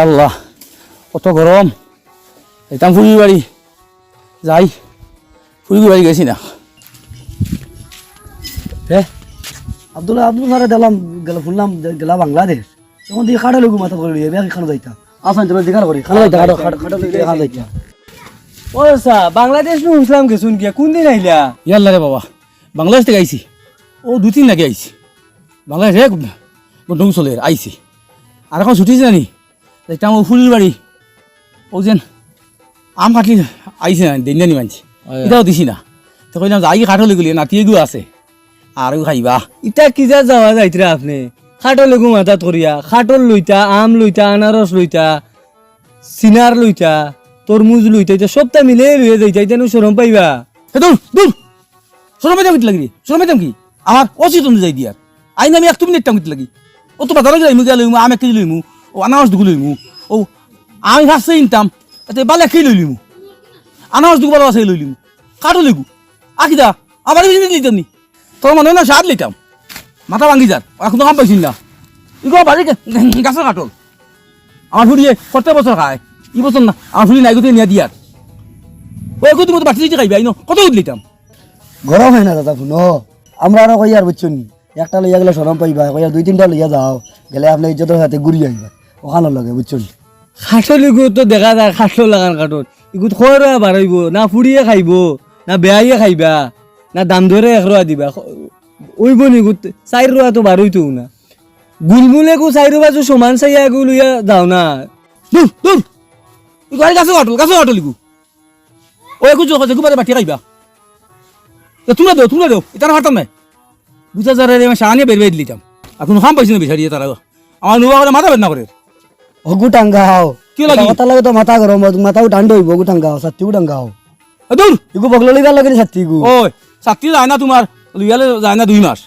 আল্লাহ কত গরম এতাম ফুরি বাড়ি যাই ফুরি বাড়ি গেছি না হে আব্দুল্লাহ আব্দুল সারে দিলাম গেল শুনলাম যে গেলা বাংলাদেশ তখন দিয়ে খাটা লগু মাথা করে ব্যাগ খানো যাইতা আসেন তুমি দেখার করি খানো যাইতা খাটো খাটো খাটো লিয়ে খানো যাইতা ও সা বাংলাদেশ নু উঠলাম গেছুন গিয়া কোন দিন আইলা ইয়াল্লা রে বাবা বাংলাদেশ থেকে আইছি ও দু তিন লাগে আইছি বাংলাদেশ হে বন্ধু চলে আইছি আর এখন ছুটিছে জানি যাইতাম ও ফুলির বাড়ি। ও যেন আম কাটলি আইছে না দিন মানছি এটাও দিছি না। তো কইলাম যাই কাঠলে গলি নাতিয়ে গু আছে। আর খাইবা। ইটা কিজা যাওয়া যাইতরা আপনি? খাটো লেগু মাথাত করিয়া খাটল লইতা আম লইতা আনারস লইতা সিনার লইতা তরমুজ লইতা এটা সবটা মিলে লইয়া যাইতা এটা সরম পাইবা? হে দূর দূর। সরমেতাম কিত লাগি সরমেতাম কি? আমার অচেতন যাই দিয়ার আইন আমি একটু মিনিট কিত লাগি। ও তো বাজারে যাইমু লইমু আম এক কেজি লইমু। আনারস দুগু লইমু। ও, আমি ভাবছে ইনতাম, এতে বালে এক কেজি লই লিমু আনারস দুগু বালা আছে লই লিমু কাটো লিগু আকিদা আমার বেশি লিতাম নি? তোর মনে না সার লিতাম মাথা ভাঙ্গি যার, এখন তো কাম পাইছিল না। ইগো বাড়ি গাছের কাটল। আমার ফুরিয়ে প্রত্যেক বছর খায়। ই বছর না আমার ফুরি নাই গোতে নিয়ে দিয়ার ও একটু তুমি তো বাচ্চা দিতে খাইবে আইনো কত লিতাম গরম হয় না দাদা শুনো আমরা আরও কই আর বুঝছুন একটা লইয়া গেলে সরম পাইবা কইয়া দুই তিনটা লইয়া যাও। গেলে আপনি ইজ্জতের সাথে ঘুরি আইবা ওখানে লগে বুঝছুন? খাটো লেগু তো দেখা যায় খাটো লাগান কাটত ইগুত খয়রা বাড়াইব না ফুড়িয়ে খাইব না বেয়াইয়ে খাইবা না দাম ধরে এক রোয়া দিবা। ওইব নি গুত চাইর রোয়া তো বারোইতো না। গুলমুলে কো চাইর বাজু সমান চাইয়া গু লইয়া যাও না। দূর দূর আই গাছে অটল গাছে অটল ইগু ও একু জো কাছে গুবারে বাটি খাইবা তো তোমরা দেও তোমরা দেও এটা হাঁটাম নাই। বুঝা যারা আমি সাহানিয়ে বের বের দিতাম এখন খাম পাইছি না বিচারিয়ে তারা আমার নুবা করে মাথা বেদনা করে হগু টাঙ্গাও কি লাগি? কথা লাগে তো মাথা গরম মাথাও ঠান্ডা হইব হগু টাঙ্গাও সাত্তিও টাঙ্গাও এ দূর ইগু বগলো লইবার লাগে সাত্তি ইগু ওই ছাত্রী যায় না তোমার লুইয়ালে যায় না দুই মাস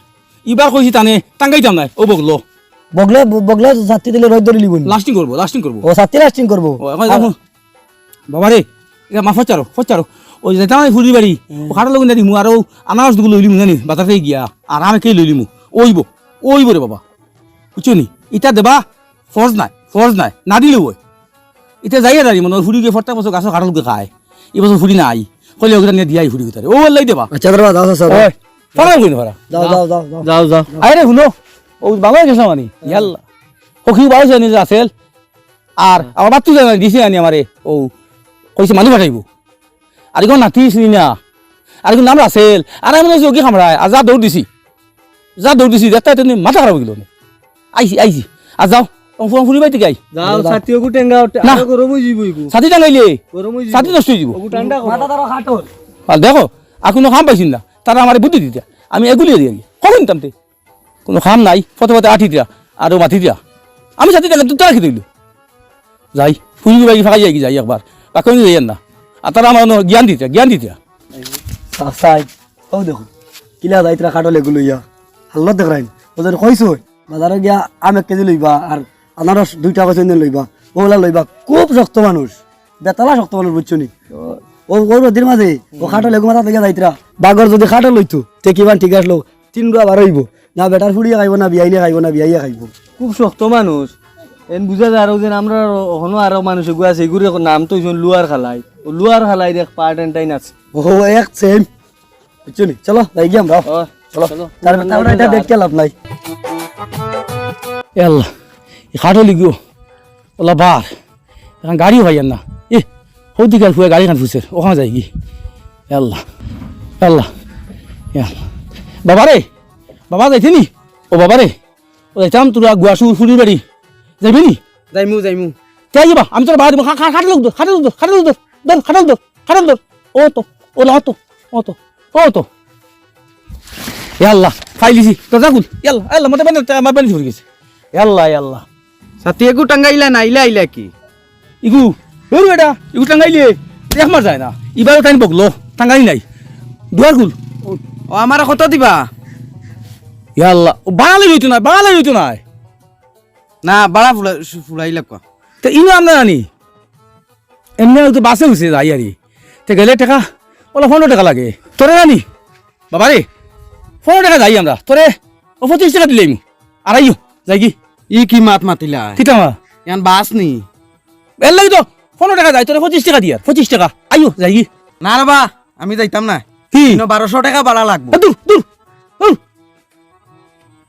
ইবার কইছি টানে টাঙ্গাইতাম নাই ও বগলো বগলে বগলে সাত্তি দিলে রোদ ধরে লিবুন লাস্টিং করব লাস্টিং করব ও সাত্তি লাস্টিং করব বাবা রে এটা মা ফচারো ফচারো ওই যেতাম আমি ফুরি বাড়ি ও খাটার লগিন দিমু আর আনারস দুগুলো লইলিমু জানি বাজার গিয়া আর আমি কে লইলিমু ওইব ওইব রে বাবা বুঝছ নি ইটা দেবা ফর্জ নাই ফর্জ নাই না দিলে ওই এটা যাইয়া দাঁড়ি মানে ফুরি গিয়ে ফট্টা বছর গাছের খাটাল খায় এই বছর ফুরি নাই। কইলে ওটা নিয়ে দিয়াই ফুরি তারে ও লাই দেবা। আচ্ছা দাদা যাও যাও ওই ফরাম কই না যাও যাও যাও যাও। যাও আরে শুনো। ও বাংলায় গেছে মানে ইয়াল্লা। সখী বাউ জানি যে আছিল। আর আমার বাচ্চু জানি দিছে আনি আমারে ও কইছে মানুহ পাঠাইব। আর এখন নাতি চিনি না। আর এখন নাম আছিল আর আমি বলছি কি খামড়ায় আর যা দৌড় দিছি। যা দৌড় দিছি দেখতে তুমি মাথা খারাপ গেল আইছি আইছি। আর যাও। ফোন ফুরি বাইতে গাই? যাও ছাতিও কু টেঙ্গা না। গরম হই যাব ইগু সাথী টাঙাইলে? গরম হই নষ্ট ঠান্ডা মাথা তারও খাটল আর দেখো আর কোনো খাম পাইছি না। তারা আমার বুদ্ধি দিতা আমি এগুলিয়ে দিয়ে কখন তামতে কোনো খাম নাই। ফটো ফটো আঠি দিয়া আর মাথি দিয়া। আমি সাথে দেখেন তুই তারা খেতে দিল। যাই ফুরি বাকি ফাঁকা যাই যাই একবার বাকি যাই না। আর তারা আমার জ্ঞান দিতা জ্ঞান দিতা সাই ও দেখো কিলা যাইতরা খাটল এগুলো ইয়া। হাল্লত দেখরাইন ওদের কইছো বাজারে গিয়া আম এক কেজি লইবা আর আনারস দুইটা কইছেন লইবা ওগুলা লইবা খুব শক্ত মানুষ। বেতালা শক্ত মানুষ বুঝছ নি? ও ওর রোদির মাঝে ও খাটল এগু মাথা থেকে যাইতরা। বাগর যদি খাটল লইতো তে কিমান ঠিক আসলো তিন গুয়া বার হইব। না বেটার ফুড়িয়ে খাইব না বিয়াইলে খাইব না বিয়াইয়া খাইব। খুব শক্ত মানুষ। এন বুঝা যায় আরও যেন আমরা হনো আরও মানুষ এগুলো আছে এগুলো নাম তো লুয়ার খালাই। ও লুয়ার খালাই দেখ পার্ট এন্ড টাইন আছে। ও এক সেম বুঝছ নি? চলো যাই গিয়ে আমরা। চলো। চলো। তারপরে এটা দেখতে লাভ নাই। আল্লাহ খাটো লিগিও ওলা বার এখন গাড়িও ভাইয়ান না। এ হৌ দিকে ফুয়ে গাড়ি খান ফুসের ওখানে যাই কি? আল্লাহ আল্লাহ বাবা রে বাবা যাইতে নি? ও বাবা রে ও যাইতাম তোরা গুয়াশু ফুরির বাড়ি যাইবি নি? যাইমু যাইমু। কে যাবা? আমি তোর বাড়ি খাটে লোক খাটে লোক খাটে লোক দর খাটে লোক খাটে দর ও তো ও লা তো ও তো ও তো। আল্লাহ ফাইলিছি দরজা খুল। ইয়াল্লাহ আল্লাহ মতে বানি আমার বানি ধরে গেছে। আল্লাহ আল্লাহ সাথী একু টাঙ্গাইলা না ইলা ইলা কি? ইগু ওর বেটা ইগু টাঙ্গাইলে দেখ মার যায় না। ইবার টাইম বকলো টাঙ্গাই নাই। দুয়ার খুল। ও আমার কত দিবা? ইয়া আল্লাহ ও বাড়ালে হইতো না বাড়ালে হইতো না না বাড়া ফুলা ফুলাইলা কোয়া তো ইনো আমরা জানি এমনি তো বাসে উঠছে যাই আরি তে গেলে টাকা ওলা পনেরো টাকা লাগে। তোরে জানি বাবা রে পনেরো টাকা যাই আমরা। তোরে ও পঁচিশ টাকা দিলে আর আইও যাই কি। ই কি মাত মাতিলা? কিতা মা? ইয়ান বাস নি। এর লাগি তো পনেরো টাকা যায় তোর পঁচিশ টাকা দিয়া পঁচিশ টাকা। আইও যাই না রে বা আমি যাইতাম না। কি? বারোশো টাকা ভাড়া লাগবো। দূর দূর দূর।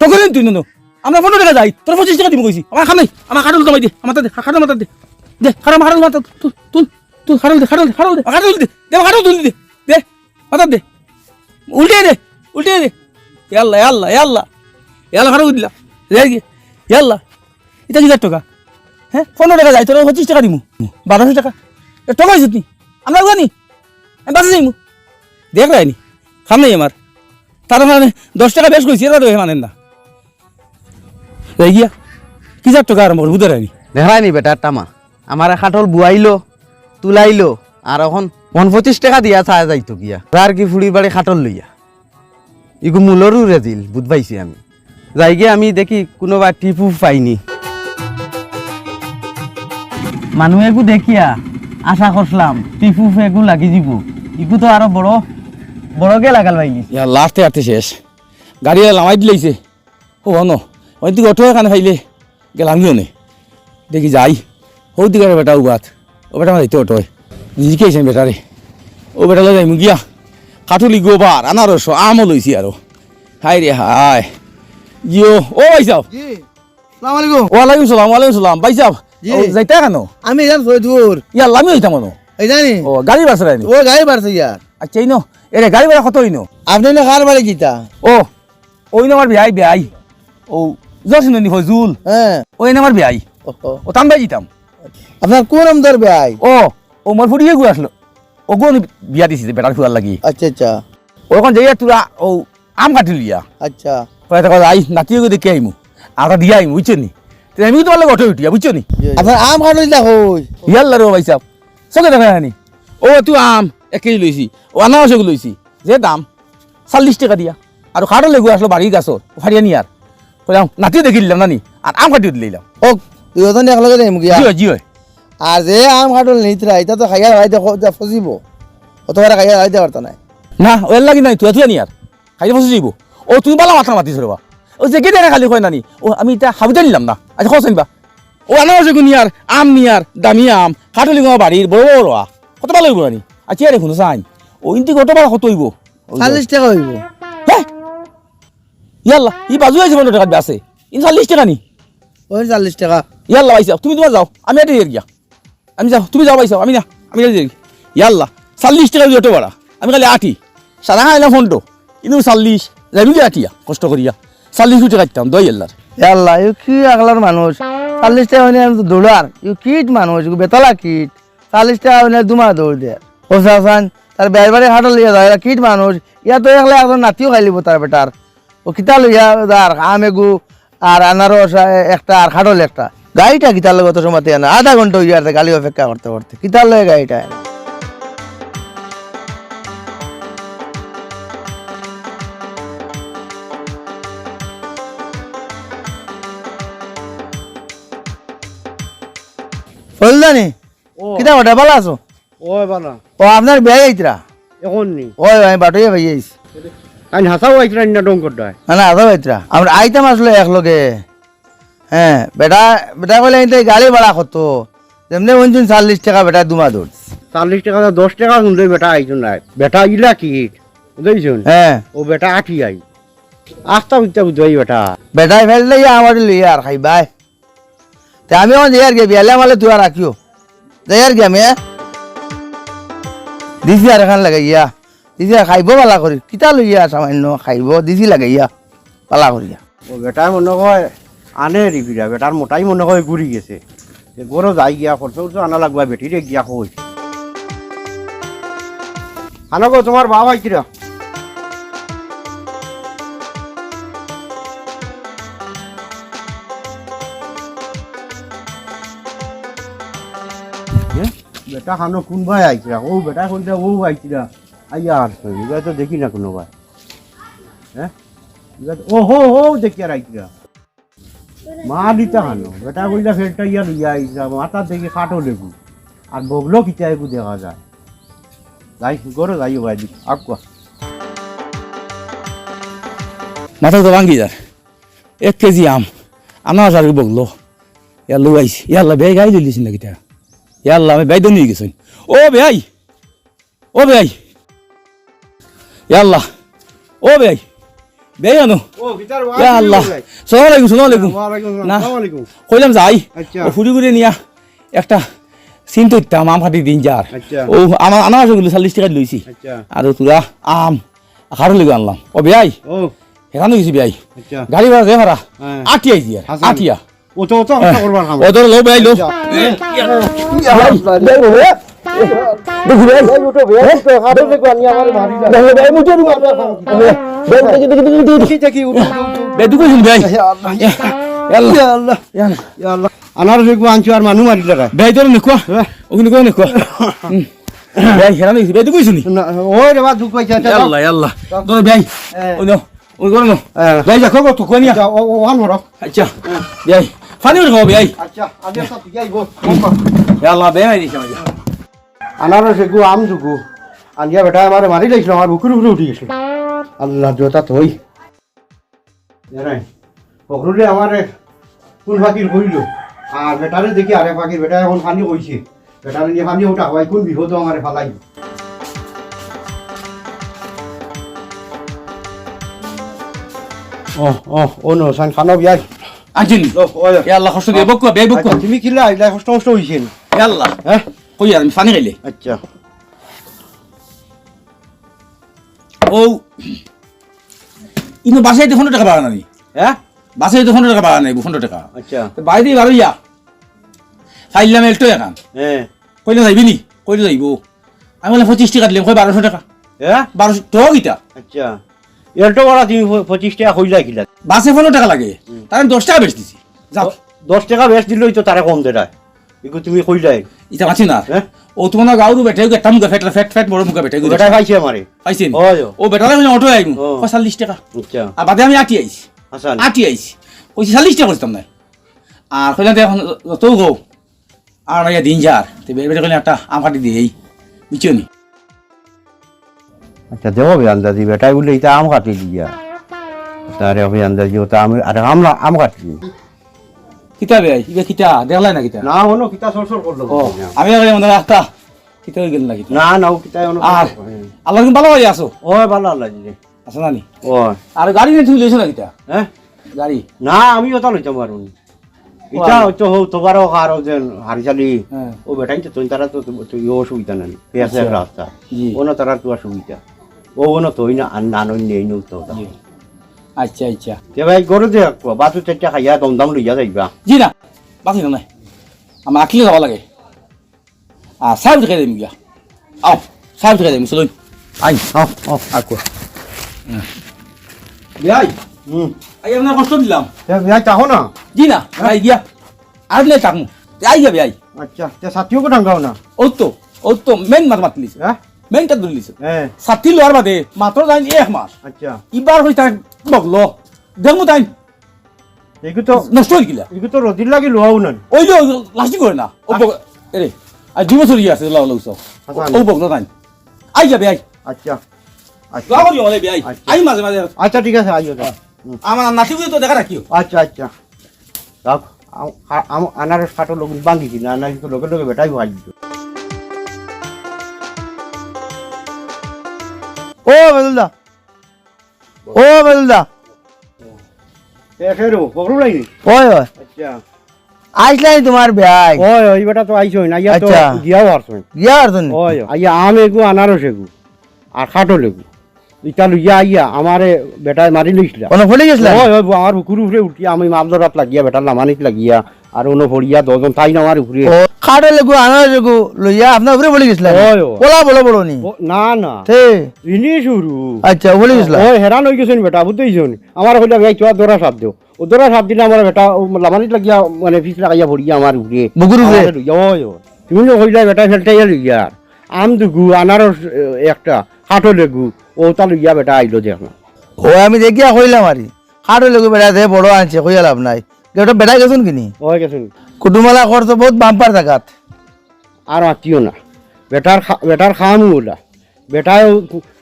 তো করেন তুই নো আমরা পনেরো টাকা যাই তোর পঁচিশ টাকা দিব কইছি। আমার খানাই আমার খাটল তোমাই দে আমার দে খাটল মাথা দে। দে খাটল খাটল মাথা তুল তুল তুল খাটল দে খাটল দে খাটল দে খাটল দে দে খাটল তুল দে দে মাথা দে। উল্টে দে উল্টে দে। ইয়াল্লা ইয়াল্লা ইয়াল্লা ইয়াল্লা খাটল দিলা। রে কি ইয়াল্লা, এটা কি টাকা হ্যাঁ? পনেরো টাকা যাই তোর পঁচিশ টাকা দিমু। বারোশো টাকা। এ টাকা হয়েছে তুই আমরা জানি আমি বাসে যাইমু। দেখ রায়নি খাম নাই আমার। তার মানে দশ টাকা বেশ করেছি দেবে মানেন না। গিয়া, কি যার টাকা আরম্ভ বুঝতে রায়নি দেখায়নি বেটার টামা আমার খাটল বুয়াইলো, তুলাইলো, আর এখন পন পঁচিশ টাকা দিয়া চায় যাইতো গিয়া। আর কি ফুড়ির বাড়ি খাটল লইয়া। ইগু মূলরও রেজিল বুধ পাইছি আমি। যাই গিয়ে আমি দেখি কোনোবা টিপু পাইনি। মানুহ একু দেখিয়া আশা করছিলাম টিপু একু লাগি যাব। ইকু তো আরও বড় বড়কে লাগাল ইয়া লাস্টে আটতে শেষ। গাড়ি লামাই দিলাইছে ও ন। ওই দিকে অটো এখানে খাইলে গেলাম নে দেখি যাই। ও দিকে বেটা উগাত। ও বেটা আমার যাইতে অটোয় জিজ্ঞেসেন বেটারে ও বেটা লৈ যাইমু গিয়া কাঠুলি গোবার আনারস আমও লইছি আৰু। হাই রে হাই। জিও ও ভাই সাহ জি সালাম আলাইকুম। ওয়ালাইকুম সালাম ওয়ালাইকুম সালাম। ভাই সাহ জি। যাইতে কেন? আমি যাম সৈদপুর ইয়া লামি হইতাম মনো? এই জানি। ও গাড়ি বাস রাইনি ও গাড়ি বাড়ছে ইয়ার আচ্ছা ইনো এরে গাড়ি ভাড়া কত ইনো? আপনি না কার বাড়ি গীতা ও ওই নামার বিয়াই বিয়াই। ও জসিন নি ফজুল? হ্যাঁ ওই নামার বিয়াই। ও তান বাই জিতাম। আপনার কোন আমদার ভাই ও ও মোর ফুটিয়ে গু আসলো ও গো বিয়া দিছি বেটার ফুয়ার লাগি। আচ্ছা আচ্ছা। ওখন যাইয়া তোরা ও আম কাটি লিয়া আচ্ছা। কয়েকটা কথা আই নাতিয়ে গো দেখে আইমু? আটা দিয়া আইমু বুঝছ নি? তো আমি তোমার অটো উঠিয়া বুঝছ নি? আপনার আম কাটল দিলা হই ইয়াল্লা রে ভাই সাহ চকে দেখা জানি ও তুই আম এক কেজি লইছি ও আনারস এগুলো লইছি যে দাম চল্লিশ টাকা দিয়া। আর খাটো লেগু আসলো বাড়ির গাছর ফাড়িয়া নিয়ার কইলাম নাতিয়ে দেখি দিলাম নানি। আর আম কাটিয়ে দিলাম। ও দুই ওজন একলগে যাইম গিয়া জি জি আর যে আম কাটল নিতরা এটা তো খাইয়া ভাই দেখো ফসিব অতবার খাইয়া ভাই দেওয়ার নাই? না ও এর লাগি নাই তুই তুই নিয়ার খাইতে ফসে যাইব ও তুই বালা মাথা মাতিস রবা ও যে কেটে খালি কয় নানি ও আমি এটা হাবিতে নিলাম না। আচ্ছা খরচ নিবা ও আনারস এগুলো নিয়ার আম নিয়ার দামি আম কাঠলি গোয়া বাড়ির বড় বড় আ কত ভালো হইব নানি আচ্ছা রে শুনো চাই। ও ইন্তি কত ভালো কত হইব? চাল্লিশ টাকা হইব। হ্যাঁ ইয়াল্লা ই বাজু আছে পনেরো টাকা আছে ইন চল্লিশ টাকা নি? ওই চাল্লিশ টাকা। ইয়াল্লা পাইছা তুমি তোমার যাও। আমি এটা দিয়ে গিয়া। আমি যাও তুমি যাও পাইছাও আমি না আমি দিয়ে ইয়াল্লা চল্লিশ টাকা অটো ভাড়া। আমি খালি আঠি সাদা খাইলাম ফোনটো। কিন্তু চল্লিশ। যাবি কি আঠিয়া কষ্ট করিয়া। চল্লিশ কোটি টাকা দিতাম দই আল্লার আল্লাহ ইউ কি আগলার মানুষ? চাল্লিশ টাকা হইলে দৌড়ার। ইউ কিট মানুষ বেতলা কিট। চাল্লিশ টাকা হইলে দুমার দৌড় দিয়ে ও সাসান তার বেড় বাড়ি হাটল লিয়া যায় কিট মানুষ। ইয়া তো একলা একজন নাতিও খাই লিব তার বেটার। ও কিতা লইয়া আর আম এগু আর আনারস একটা, আর খাটল একটা। গাড়িটা কিতার লগে অত সময় না আধা ঘণ্টা আছে গাড়ি অপেক্ষা করতে করতে। কিতার লগে গাড়িটা এনে? ফলদানি কিতা ওটা ভালো আছো? ওই বালা ও আপনার বিয়ে আইতরা এখন নি। ওই আমি বাটুয়ে ভাই আইছি আইন হাসাও আইছিল না ডং করতে না না আদা আইতরা আমরা আইতাম আসলে একলগে। হ্যাঁ বেটা বেটা বলে আইতে গাড়ি ভাড়া কত যেমনি বলছেন চাল্লিশ টাকা বেটা দুমা দৌড় চাল্লিশ টাকা দশ টাকা শুনতে বেটা আইছো নাই? বেটা ইলা কিট বুঝেছুন হ্যাঁ ও বেটা আঠি আই আস্তা বুঝতে বুঝাই বেটা। বেটাই ফেললে আমার লইয়া আর খাই বাই। তে আমি আমার যাই আর গে বিয়ালে মালে তুই আর রাখিও। যাই আর গে আমি? দিছি আর এখান লাগাইয়া দিছি আর খাইব পালা করি। কিতা লইয়া সামান্য, খাইব, দিছি লাগাইয়া পালা করিয়া ও বেটাই মনে হয় আনে রিবিরা বেটার মোটাই মনে হয় ঘুরি গেছে। গরো যাই গিয়া খরচ আনা লাগবা বেটিরে গিয়া কই আনা গো তোমার বাবা আইছিরা বেটা খানো, কোন ভাই আইছিরা ও বেটা কোনটা ও আইছিরা আইয়া আর এগুলা তো দেখি না কোনো ভাই। হ্যাঁ? ও হো হো দেখি আর আইছিরা মা দিতা হানো বেটা কইলা ফেরটা ইয়া লইয়া আইসা মাথা দেখে কাটো লেগু আর বগলো কিতা এগু দেখা যায়। যাই, গরো যাইও ভাই আকুয়া মাথা তো ভাঙ্গি যার এক কেজি আম, আনারস আর বগলো। ইয়ার লো আইছি ইয়াল্লা বেগ গাই দিলিস নাকি তা? ইয়াল্লা আমি বেদন নিয়ে গেছি ও বেয়াই ও বেয়াই ইয়াল্লা ও বেয়াই বেয়াই আনো ইয়াল্লাহ সালাম আলাইকুম সালাম আলাইকুম না কইলাম যাই আচ্ছা। ও নিয়া একটা চিন তৈতাম আম ফাটি দিন যার। ও আমার আনারসগুলো চল্লিশ টাকা লইছি আর তোরা আম খাড়ো লেগে আনলাম ও বেয়াই হেরানো গেছি বেয়াই গাড়ি ভাড়া যে ভাড়া হ্যাঁ। আটি আইছি আটিয়া ও তো ও তো আশা করবার খাম ও তোর লো বেয়াই লো বেদু কইছিল বেয়াই ইয়াল্লা আনারস একটু আনছো আর মানুষ মারি লাগায় বেয়াই তোর নেকুয়া ওখানে কই নেকুয়া বেয়াই হেরানো গেছি বেদু কইছিনি ওই রে বা দুঃখ পাইছে আচ্ছা ইয়াল্লা ইয়াল্লা তোর বেয়াই ওই নো ওই করে নো বেয়াই যা কো তো কোনিয়া ও ও হান হরো আচ্ছা বেয়াই ফানি উঠে খাও বেয়াই আচ্ছা তো ঠিক আইবো দিছে আমাকে। আনারস একটু আম দুগু আনিয়া বেটা আমার মারি লাইছিল আমার বুকুর উপরে উঠে গেছিল আল্লাহ জোতা থই জানাই পকরুলে আমার কোন ফাঁকির কইল? আর বেটারে দেখি আরে ফাঁকির বেটা এখন ফানি কইছে। বেটারে নিয়ে ফানি ওটা হওয়াই কোন বিপদ আমার ফালাই? ও ও ও নো সান খানো বিয়াই। ওই ইয়াল্লা কষ্ট দিয়ে বকুয়া বেয়াই বকুয়া। আচ্ছা, তুমি কিলা আইলা কষ্ট কষ্ট হইছে ইয়াল্লা হ্যাঁ? কই আর আমি খাইলে? আচ্ছা। ও ইনো বাসায় তো পনেরো টাকা বাড়া নাই। হ্যাঁ? বাসায় তো পনেরো টাকা বাড়া নাই পনেরো টাকা। আচ্ছা। বাইরে বারো ইয়া। খাইলাম একটু এখান হ্যাঁ। কইলে যাইবি নি? কইলে যাইব। আমি বলে পঁচিশ টাকা দিলাম কই বারোশো টাকা? হ্যাঁ? বারোশো তো গীতা আচ্ছা। এরটো করা তুমি পঁচিশ টাকা হইলা কিলা। বাসে পনেরো টাকা লাগে। তার আমি দশ টাকা বেশ দিছি। যাও দশ টাকা বেশ দিলেই তো তারা কম দেয় এগু তুমি কইলাই ইটা মাছি না? ও তোমার গাউরু বেটে একটা মুখে ফেট ফেট ফেট বড় মুখে বেটে বেটা খাইছে আমারে পাইছেন ওই ও। বেটারে কইলে অটো আইমু ও। কই টাকা। আচ্ছা। আর বাদে আমি আটি আইছি হাসান আটি আইছি কইছি চল্লিশ টাকা করতাম না আর কইলাম এখন তো গো আর ভাইয়া দিন যার তো বেটা কইলে একটা আম ফাটি দিয়ে এই বুঝছ নি? আচ্ছা দেবো বে আন্দাজি বেটাই বলে এটা আম কাটি দিয়া তারে আমি আন্দাজি ওটা আমি আরে আমরা আম কাটি কিতা বে ইবে কিতা দেখলাই না কিতা না হলো কিতা সর সর করল আমি আগে মনে রাখতা কিতা হয়ে গেল না কিতা না না কিতা হলো আর আল্লাহ তুমি ভালো হয়ে আসো ও ভালো আল্লাহ জি আসো না নি ও আর গাড়ি নিয়ে তুমি লইছো না কিতা হ্যাঁ গাড়ি না আমি ওটা লইতে পারুন এটা হচ্ছে হো তোমারও কারও যে হারিশালি হ্যাঁ ও বেটাই তো তুই তারা তো তো ইয়ে অসুবিধা নাই পেঁয়াজ এক রাস্তা না তারা তো অসুবিধা ও না তোই না আর নানই নেই নো তো আচ্ছা আচ্ছা। তে ভাই গরু দে বাতু চারটা খাইয়া দম দম লইয়া যাইবা। জি না বাকি না নাই আমার আঁকলে যাব লাগে। আর সাহেব দেখে দিম গিয়া। আও সাহেব দেখে দিম চলুন। আই আও আও আকো। বিয়াই হুম আই। আপনার কষ্ট দিলাম। তে ভাই চাহো না। জি না আই গিয়া। আর দিলে চাকমু। আই গিয়া বিয়াই আচ্ছা তে সাথীও কো ডাঙ্গাও না? ও তো ও তো মেন মাত মাত লিছে হ্যাঁ? কাট ধরে লিছে সাথী লোয়ার বাদে মাত্র যাই এক মাস। আচ্ছা। ইবার হই তাই বগলো। দেখমু তাই এগু তো নষ্ট হয়ে গিলা। এগু তো রদির লাগি লোয়াও না ওই যে লাস্টিং করে না। এরে আর দুই ইয়ে আছে লাও লাউ সব ও বগলো তাই আই যাবে আই। আচ্ছা। আচ্ছা। করি আমাদের বিয়াই আচ্ছা। আই মাঝে মাঝে আচ্ছা ঠিক আছে আইও যা আমার নাতি তো দেখা রাখিও আচ্ছা আচ্ছা। রাখ আম আনারস কাটো লোক বাঙ্গি কিনা আনারস লোকে লোকে বেটাই ভাই ও বেদুলদা ও বেদুলদা ওই আচ্ছা। তোমার ওই ওই বেটা তো না ইয়া তো আচ্ছা। গিয়া আইয়া আম এগু আনারস এগু আর খাটো লেগু ইটা লইয়া আইয়া আমারে বেটায় মারি লইছিল। কোনো ফুলে গেছিল? ওই ওই আমার বুকুর উপরে উঠি আমি মামদরাত লাগিয়া বেটার লামানিত লাগিয়া আর অন্য ভরিয়া দজন তাই না আমার উপরে খাটে লেগু আনার লেগু লইয়া আপনার উপরে বলে গেছিল? ওই, ওই। ওলা বলো বলো নি? না না। তে। ইনি শুরু আচ্ছা বলে গেছিল? ওই হেরান গেছেন বেটা বুঝতেইছেন আমার হইলে ভাই চুয়া দৌড়া সাপ দেও ও সাপ দিলে আমার বেটা লামানিত লাগিয়া মানে ফিস লাগাইয়া ভরিয়া আমার উপরে বুকুর উপরে ওই ওই। তুমি তো বেটা ফেলটাইয়া লইয়া আম দুগু আনারস একটা কাঠো লেগু। ও তা লইয়া বেটা আইলো দেখলাম ও আমি দেখিয়া কইলাম আরি। খাটে লেগু বেড়া দে বড় আনছে কইয়া লাভ নাই। ওটা বেড়া গেছুন কিনি? ওই গেছেন। কুটুমালা কর বহুত বাম্পার জাগাত। আর আত্মীয় না। বেটার বেটার খাওয়ানো ওলা। বেটায়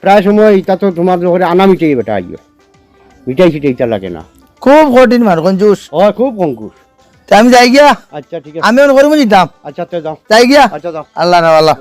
প্রায় সময় ইটা তো তোমার আনা মিটাই বেটা আইও। মিটাই সিটাই ইটা লাগে না। খুব কঠিন মানুষ কঞ্জুস হয় খুব কঙ্কুশ তা আমি যাই গিয়া। আচ্ছা ঠিক আছে। আমি যেতাম আচ্ছা তো যাও। যাই গিয়া। আচ্ছা যাও। আল্লাহ না আল্লাহ।